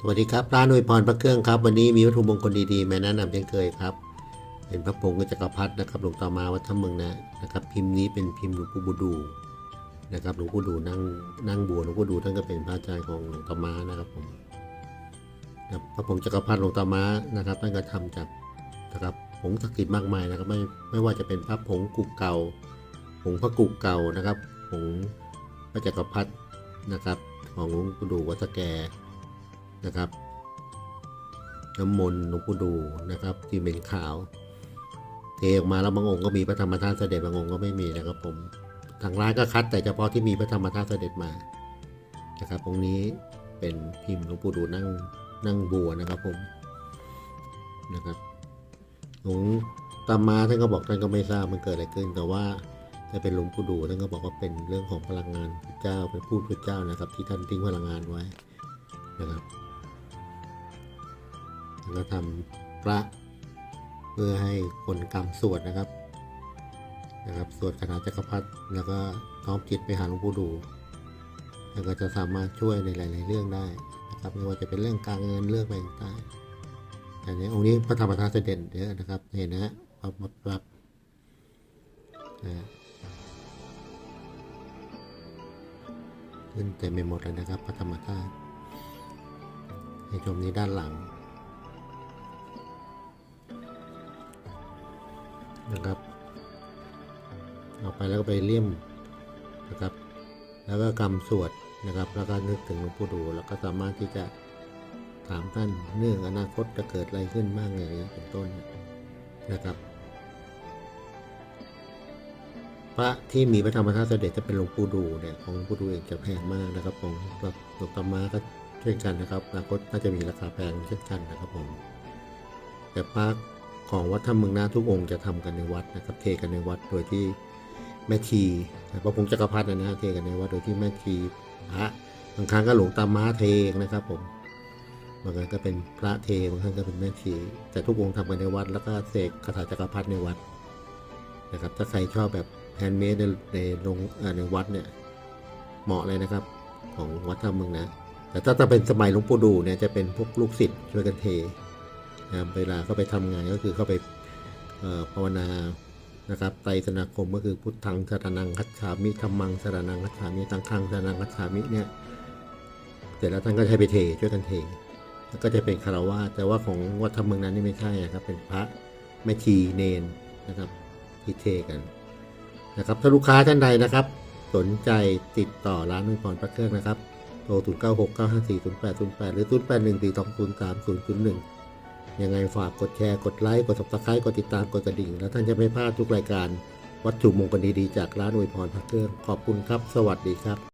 สวัสดีครับร้านอวยพรพระเครื่องครับ วันนี้มีวัตถุมงคลดีๆมาแนะนำเช่นเคยครับ เป็นพระผงจักรพรรดินะครับหลวงตามาวัดถ้ำเมืองนะนะครับ พิมพ์นี้เป็นพิมพ์หลวงปู่บูดูนะครับหลวงปู่ดูนั่งนั่งบัวหลวงปู่ดูท่านก็เป็นพระอาจารย์ของหลวงตามานะครับผมนะครับพระผงจักรพรรดิหลวงตามานะครับท่านก็ทำจากนะครับผงศักดิ์สิทธิ์มากมายนะครับไม่ไม่ว่าจะเป็นพระผงกุกเก่าผงพระกุกเก่านะครับผงพระจักรพรรดินะครับ ของหลวงปู่ดูวัดสแก นะครับน้ำมนต์หลวงปู่ดูนะครับ ที่เป็นขาว เทออกมาแล้วบางองค์ก็มีพระธรรมธาตุเสด็จบางองค์ก็ไม่มีนะครับผมทางร้านก็คัดแต่เฉพาะที่มีพระธรรมธาตุเสด็จมานะครับองค์นี้เป็นพิมพ์หลวงปู่ดูนั่งนั่งบัวนะครับผมนะครับหลวงตามมาท่านก็บอกท่านก็ไม่ทราบมันเกิดอะไรขึ้นแต่ว่าถ้าเป็นหลวงปู่ดูท่านก็บอกว่าเป็นเรื่องของพลังงานพระเจ้าเป็นผู้พระเจ้านะครับ ที่ท่านทิ้งพลังงานไว้นะครับ แล้วทำพระเพื่อให้คนกรรมสวดนะครับนะครับสวดคาถาจักรพรรดิแล้วก็น้อมจิตไปหาหลวงปู่ดูแล้วก็จะสามารถช่วยในหลาย ๆ เรื่องได้นะครับไม่ว่าจะเป็นเรื่องการเงินเรื่องอะไรต่างๆอันนี้องค์นี้พระธรรมธาตุเสด็จเยอะนะครับเห็นนะฮะปับปับปับนะฮะขึ้นเต็มไปหมดเลยนะครับพระธรรมธาตุให้ชมนี้ด้านหลัง นะครับเอาไปแล้วก็ไปเลี่ยมนะครับ แล้วก็กำสวดนะครับ แล้วก็นึกถึงหลวงปู่ดู แล้วก็สามารถที่จะถามท่านเรื่องอนาคตจะเกิดอะไรขึ้นบ้างอะไรอย่างเงี้เป็นต้นนะครับ พระที่มีพระธรรมธาตุเสด็จจะเป็นหลวงปู่ดูเนี่ยของหลวงปู่ดูเองจะแพงมากนะครับผมกับหลวงตามาก็เช่นกันนะครับอนาคตน่าจะมีราคาแพงเช่นกันนะครับผมแต่พระ ของวัดธรรมเมืองนาทุกองค์จะทำกันในวัดนะครับ เทกันในวัดโดยที่แม่ชีพระพงษ์จักรพรรดินะฮะเทกันในวัดโดยที่แม่ชีพระบางครั้งก็หลวงตาม้าเทงนะครับผมบางครั้งก็เป็นพระเทบางครั้งก็เป็นแม่ชีแต่ทุกองค์ทำกันในวัด แล้วก็เสกคาถาจักรพรรดิในวัดนะครับ ถ้าใครชอบแบบแฮนด์เมดในในโรงในวัดเนี่ยเหมาะเลยนะครับ ของวัดธรรมเมืองนะแต่ถ้าจะเป็นสมัยหลวงปู่ดูเนี่ยจะเป็นพวกลูกศิษย์ช่วยกันเท นะเวลาเข้าไปทำงานก็คือเข้าไปภาวนานะครับไตรสนาคมก็คือพุทธังสรนังคัจฉามิธรรมังสรนังคัจฉามิตังคังสรนังคัจฉามิเนี่ยเสร็จแล้วท่านก็ใช้ไปเทช่วยกันเทแล้วก็จะเป็นคารวะแต่ว่าของวัดธรรมเมืองนั้นนี่ไม่ใช่ครับเป็นพระแม่ชีเนนนะครับที่เทกันนะครับถ้าลูกค้าท่านใดนะครับ สนใจติดต่อร้านนุ่งพรพระเครื่องนะครับโทร0 9 6 9 5 4 0 8 0 8หรือ0 8 1 4 2 0 3 0 0 1 ยังไงฝากกดแชร์ กดไลค์ กด subscribe กดติดตาม กดกระดิ่ง แล้วท่านจะไม่พลาดทุกรายการ วัตถุมงคลดีๆจากร้านอวยพรพระเครื่อง ขอบคุณครับ สวัสดีครับ